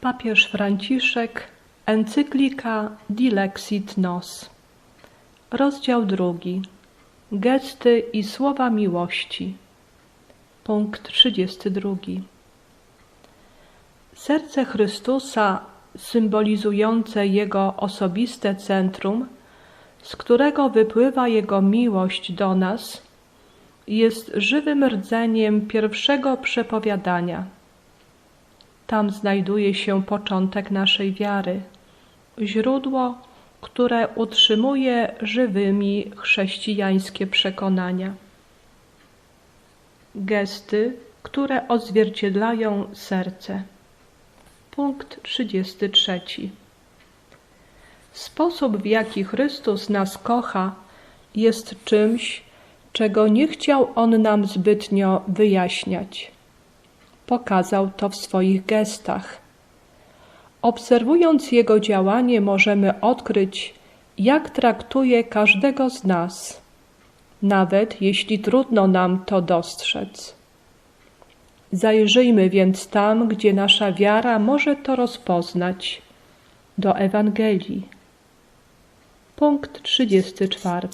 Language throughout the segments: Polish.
Papież Franciszek, encyklika Dilexit Nos. Rozdział drugi. Gesty i słowa miłości. Punkt 32. Serce Chrystusa, symbolizujące Jego osobiste centrum, z którego wypływa Jego miłość do nas, jest żywym rdzeniem pierwszego przepowiadania. Tam znajduje się początek naszej wiary, źródło, które utrzymuje żywymi chrześcijańskie przekonania. Gesty, które odzwierciedlają serce. Punkt 33. Sposób, w jaki Chrystus nas kocha, jest czymś, czego nie chciał On nam zbytnio wyjaśniać. Pokazał to w swoich gestach. Obserwując Jego działanie, możemy odkryć, jak traktuje każdego z nas, nawet jeśli trudno nam to dostrzec. Zajrzyjmy więc tam, gdzie nasza wiara może to rozpoznać, do Ewangelii. Punkt 34.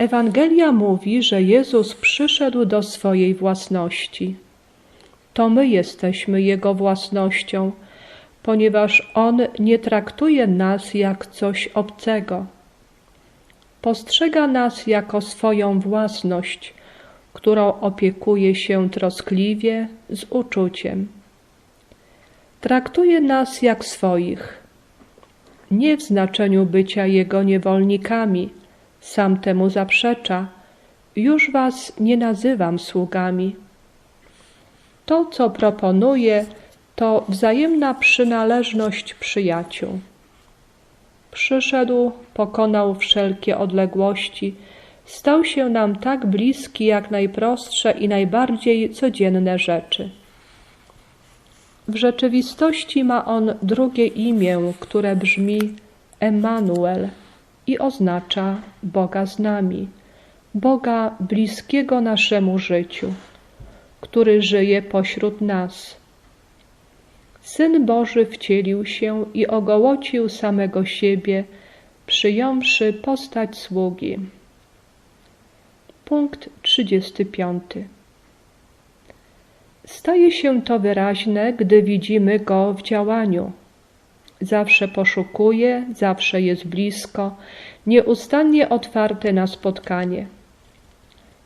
Ewangelia mówi, że Jezus przyszedł do swojej własności. To my jesteśmy Jego własnością, ponieważ On nie traktuje nas jak coś obcego. Postrzega nas jako swoją własność, którą opiekuje się troskliwie, z uczuciem. Traktuje nas jak swoich, nie w znaczeniu bycia Jego niewolnikami – sam temu zaprzecza. Już was nie nazywam sługami. To, co proponuję, to wzajemna przynależność przyjaciół. Przyszedł, pokonał wszelkie odległości, stał się nam tak bliski jak najprostsze i najbardziej codzienne rzeczy. W rzeczywistości ma on drugie imię, które brzmi Emanuel i oznacza Boga z nami, Boga bliskiego naszemu życiu, który żyje pośród nas. Syn Boży wcielił się i ogołocił samego siebie, przyjąwszy postać sługi. Punkt 35. Staje się to wyraźne, gdy widzimy go w działaniu zawsze poszukuje, zawsze jest blisko, nieustannie otwarte na spotkanie.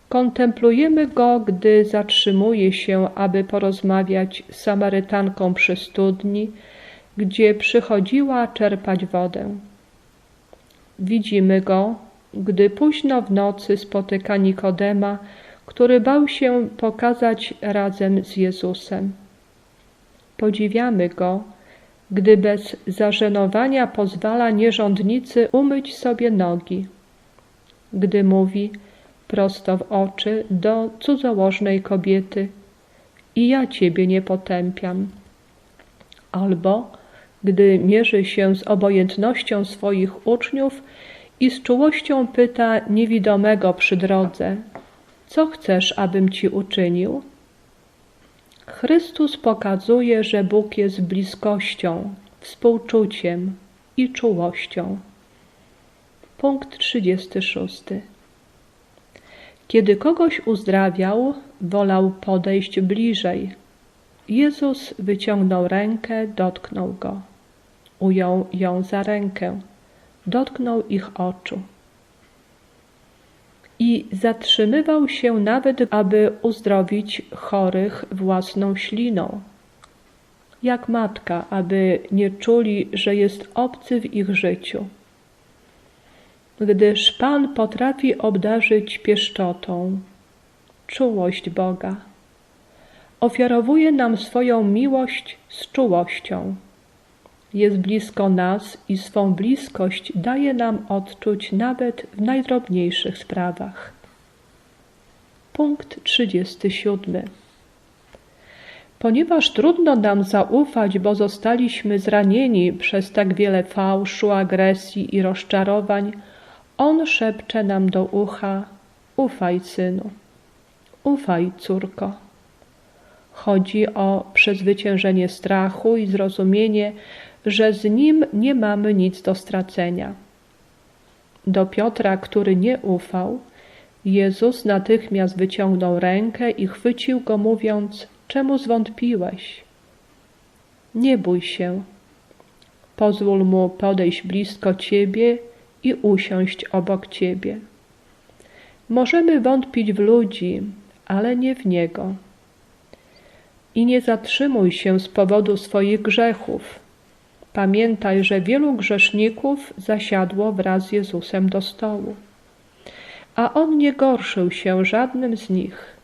Kontemplujemy go, gdy zatrzymuje się, aby porozmawiać z Samarytanką przy studni, gdzie przychodziła czerpać wodę. Widzimy go, gdy późno w nocy spotyka Nikodema, który bał się pokazać razem z Jezusem. Podziwiamy go, gdy bez zażenowania pozwala nierządnicy umyć sobie nogi, gdy mówi prosto w oczy do cudzołożnej kobiety i ja ciebie nie potępiam, albo gdy mierzy się z obojętnością swoich uczniów i z czułością pyta niewidomego przy drodze, co chcesz, abym ci uczynił? Chrystus pokazuje, że Bóg jest bliskością, współczuciem i czułością. Punkt 36. Kiedy kogoś uzdrawiał, wolał podejść bliżej. Jezus wyciągnął rękę, dotknął go. Ujął ją za rękę, dotknął ich oczu i zatrzymywał się nawet, aby uzdrowić chorych własną śliną. Jak matka, aby nie czuli, że jest obcy w ich życiu. Gdyż Pan potrafi obdarzyć pieszczotą, czułość Boga. Ofiarowuje nam swoją miłość z czułością jest blisko nas i swą bliskość daje nam odczuć nawet w najdrobniejszych sprawach. Punkt 37. Ponieważ trudno nam zaufać, bo zostaliśmy zranieni przez tak wiele fałszu, agresji i rozczarowań, on szepcze nam do ucha: Ufaj, synu, ufaj, córko. Chodzi o przezwyciężenie strachu i zrozumienie, że z nim nie mamy nic do stracenia. Do Piotra, który nie ufał, Jezus natychmiast wyciągnął rękę i chwycił go, mówiąc: Czemu zwątpiłeś? Nie bój się. Pozwól mu podejść blisko ciebie i usiąść obok ciebie. Możemy wątpić w ludzi, ale nie w niego. I nie zatrzymuj się z powodu swoich grzechów. Pamiętaj, że wielu grzeszników zasiadło wraz z Jezusem do stołu, a on nie gorszył się żadnym z nich.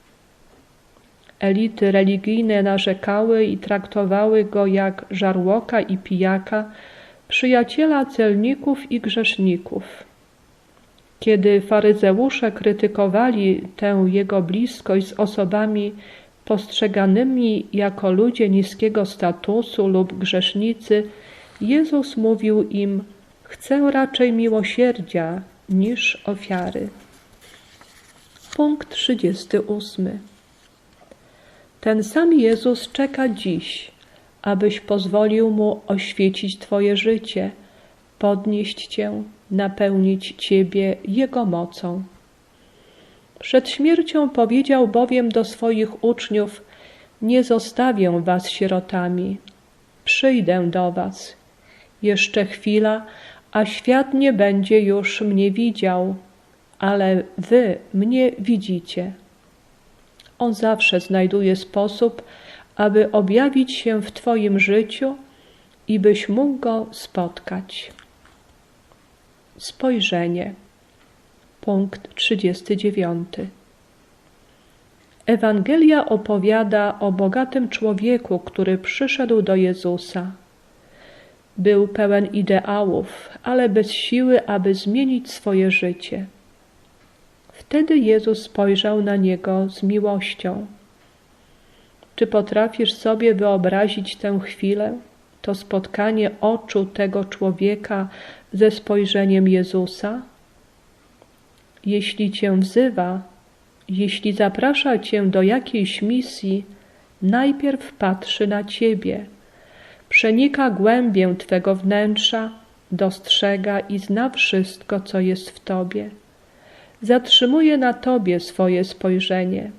Elity religijne narzekały i traktowały go jak żarłoka i pijaka, przyjaciela celników i grzeszników. Kiedy faryzeusze krytykowali tę jego bliskość z osobami postrzeganymi jako ludzie niskiego statusu lub grzesznicy, Jezus mówił im: Chcę raczej miłosierdzia niż ofiary. Punkt 38. Ten sam Jezus czeka dziś, abyś pozwolił mu oświecić Twoje życie, podnieść Cię, napełnić Ciebie Jego mocą. Przed śmiercią powiedział bowiem do swoich uczniów: Nie zostawię Was sierotami, przyjdę do Was. Jeszcze chwila, a świat nie będzie już mnie widział, ale Wy mnie widzicie. On zawsze znajduje sposób, aby objawić się w Twoim życiu i byś mógł go spotkać. Spojrzenie. Punkt 39. Ewangelia opowiada o bogatym człowieku, który przyszedł do Jezusa. Był pełen ideałów, ale bez siły, aby zmienić swoje życie. Wtedy Jezus spojrzał na niego z miłością. Czy potrafisz sobie wyobrazić tę chwilę, to spotkanie oczu tego człowieka ze spojrzeniem Jezusa? Jeśli cię wzywa, jeśli zaprasza cię do jakiejś misji, najpierw patrzy na ciebie, przenika głębię twego wnętrza, dostrzega i zna wszystko, co jest w tobie. Zatrzymuje na tobie swoje spojrzenie.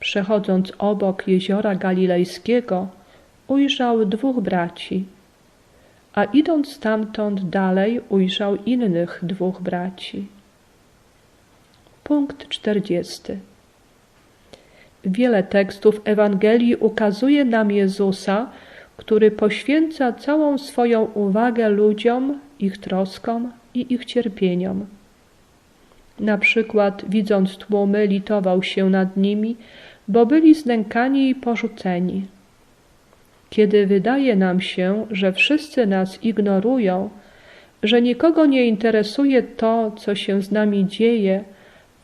Przechodząc obok jeziora galilejskiego, ujrzał dwóch braci, a idąc stamtąd dalej ujrzał innych dwóch braci. Punkt 40. Wiele tekstów Ewangelii ukazuje nam Jezusa, który poświęca całą swoją uwagę ludziom, ich troskom i ich cierpieniom. Na przykład, widząc tłumy, litował się nad nimi, bo byli znękani i porzuceni. Kiedy wydaje nam się, że wszyscy nas ignorują, że nikogo nie interesuje to, co się z nami dzieje,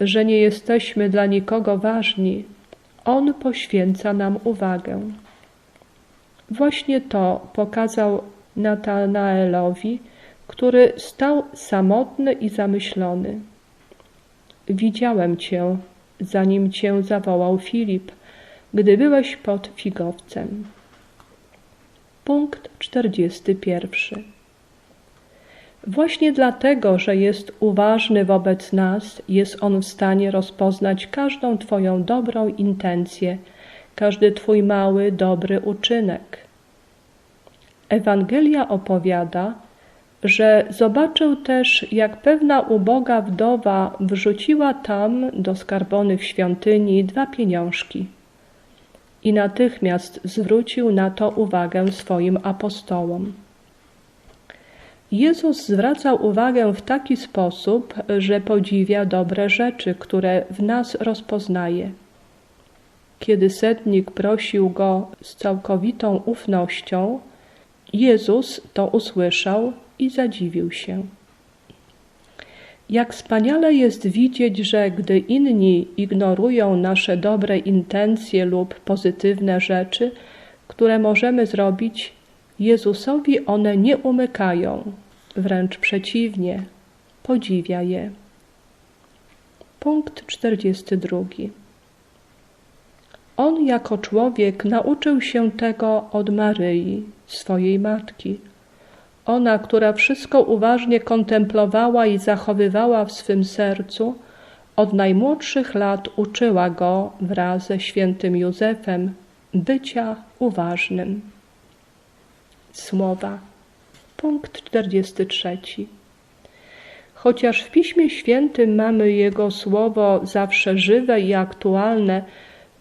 że nie jesteśmy dla nikogo ważni, On poświęca nam uwagę. Właśnie to pokazał Natanaelowi, który stał samotny i zamyślony. Widziałem cię, zanim cię zawołał Filip, gdy byłeś pod figowcem. Punkt 41. Właśnie dlatego, że jest uważny wobec nas, jest on w stanie rozpoznać każdą Twoją dobrą intencję, każdy Twój mały, dobry uczynek. Ewangelia opowiada, że zobaczył też, jak pewna uboga wdowa wrzuciła tam do skarbonych świątyni dwa pieniążki. I natychmiast zwrócił na to uwagę swoim apostołom. Jezus zwraca uwagę w taki sposób, że podziwia dobre rzeczy, które w nas rozpoznaje. Kiedy setnik prosił go z całkowitą ufnością, Jezus to usłyszał i zadziwił się. Jak wspaniale jest widzieć, że gdy inni ignorują nasze dobre intencje lub pozytywne rzeczy, które możemy zrobić, Jezusowi one nie umykają, wręcz przeciwnie, podziwia je. Punkt 42. On jako człowiek nauczył się tego od Maryi, swojej matki. Ona, która wszystko uważnie kontemplowała i zachowywała w swym sercu, od najmłodszych lat uczyła go wraz ze świętym Józefem bycia uważnym. Słowa. Punkt 43. Chociaż w Piśmie Świętym mamy Jego słowo zawsze żywe i aktualne,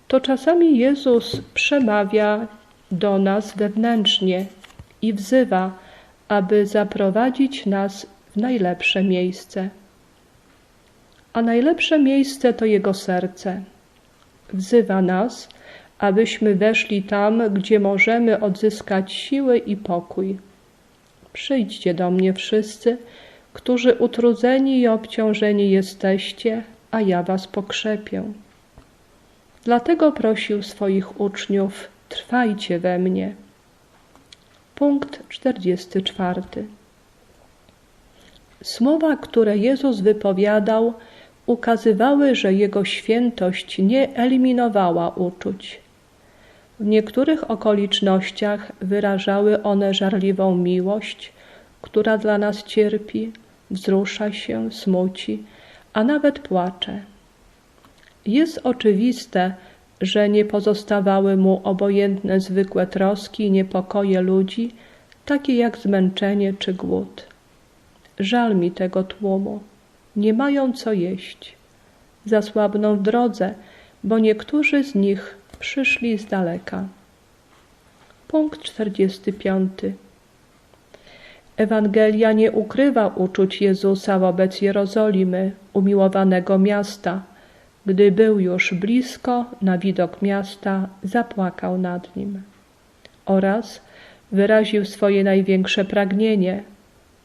to czasami Jezus przemawia do nas wewnętrznie i wzywa, aby zaprowadzić nas w najlepsze miejsce. A najlepsze miejsce to Jego serce. Wzywa nas, abyśmy weszli tam, gdzie możemy odzyskać siły i pokój. Przyjdźcie do mnie wszyscy, którzy utrudzeni i obciążeni jesteście, a ja was pokrzepię. Dlatego prosił swoich uczniów: Trwajcie we mnie. Punkt 44. Słowa, które Jezus wypowiadał, ukazywały, że Jego świętość nie eliminowała uczuć. W niektórych okolicznościach wyrażały one żarliwą miłość, która dla nas cierpi, wzrusza się, smuci, a nawet płacze. Jest oczywiste, że nie pozostawały mu obojętne zwykłe troski i niepokoje ludzi, takie jak zmęczenie czy głód. Żal mi tego tłumu. Nie mają co jeść. Zasłabną w drodze, bo niektórzy z nich przyszli z daleka. Punkt 45. Ewangelia nie ukrywa uczuć Jezusa wobec Jerozolimy, umiłowanego miasta. Gdy był już blisko, na widok miasta, zapłakał nad nim. Oraz wyraził swoje największe pragnienie.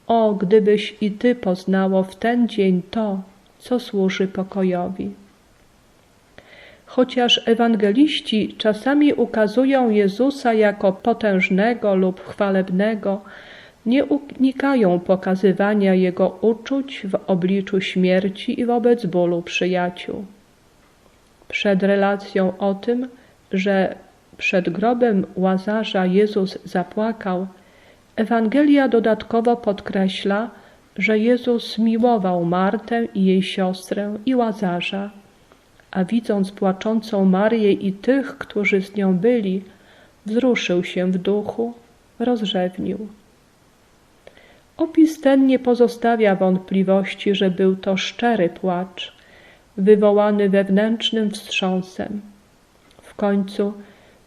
O, gdybyś i ty poznało w ten dzień to, co służy pokojowi. Chociaż ewangeliści czasami ukazują Jezusa jako potężnego lub chwalebnego, nie unikają pokazywania Jego uczuć w obliczu śmierci i wobec bólu przyjaciół. Przed relacją o tym, że przed grobem łazarza Jezus zapłakał, Ewangelia dodatkowo podkreśla, że Jezus miłował Martę i jej siostrę i łazarza a widząc płaczącą Marię i tych, którzy z nią byli, wzruszył się w duchu, rozrzewnił. Opis ten nie pozostawia wątpliwości, że był to szczery płacz, wywołany wewnętrznym wstrząsem. W końcu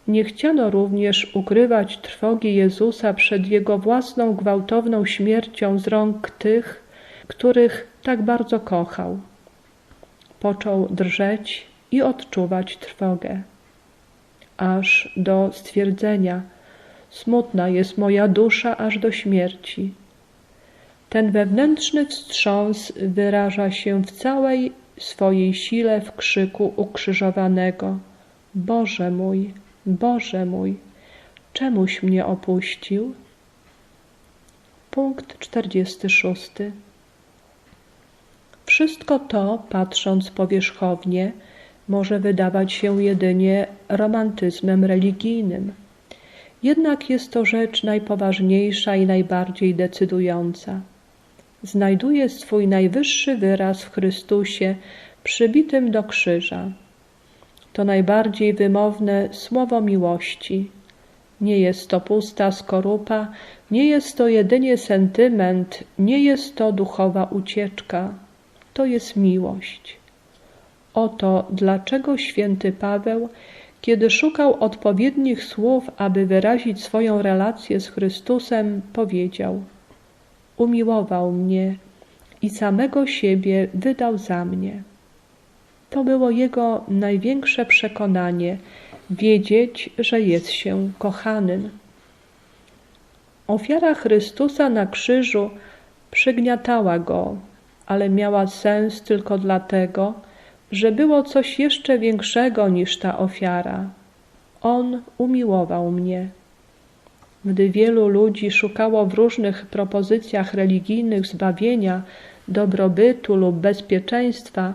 nie chciano również ukrywać trwogi Jezusa przed jego własną gwałtowną śmiercią z rąk tych, których tak bardzo kochał począł drżeć i odczuwać trwogę, aż do stwierdzenia: Smutna jest moja dusza aż do śmierci. Ten wewnętrzny wstrząs wyraża się w całej swojej sile w krzyku ukrzyżowanego: Boże mój, Boże mój, czemuś mnie opuścił? Punkt 46. Wszystko to, patrząc powierzchownie, może wydawać się jedynie romantyzmem religijnym. Jednak jest to rzecz najpoważniejsza i najbardziej decydująca. Znajduje swój najwyższy wyraz w Chrystusie przybitym do krzyża. To najbardziej wymowne słowo miłości. Nie jest to pusta skorupa, nie jest to jedynie sentyment, nie jest to duchowa ucieczka to jest miłość. Oto dlaczego święty Paweł, kiedy szukał odpowiednich słów, aby wyrazić swoją relację z Chrystusem, powiedział: Umiłował mnie i samego siebie wydał za mnie. To było jego największe przekonanie wiedzieć, że jest się kochanym. Ofiara Chrystusa na krzyżu przygniatała go, ale miała sens tylko dlatego, że było coś jeszcze większego niż ta ofiara. On umiłował mnie. Gdy wielu ludzi szukało w różnych propozycjach religijnych zbawienia, dobrobytu lub bezpieczeństwa,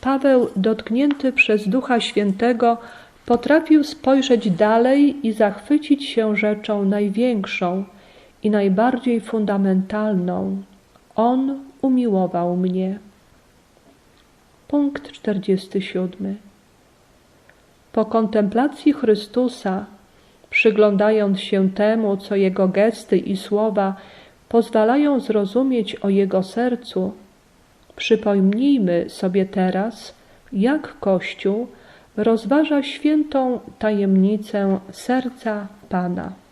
Paweł, dotknięty przez Ducha Świętego, Potrafił spojrzeć dalej i zachwycić się rzeczą największą i najbardziej fundamentalną. On umiłował mnie. Punkt 47. Po kontemplacji Chrystusa, przyglądając się temu, co Jego gesty i słowa pozwalają zrozumieć o Jego sercu, przypomnijmy sobie teraz, jak Kościół rozważa świętą tajemnicę serca Pana.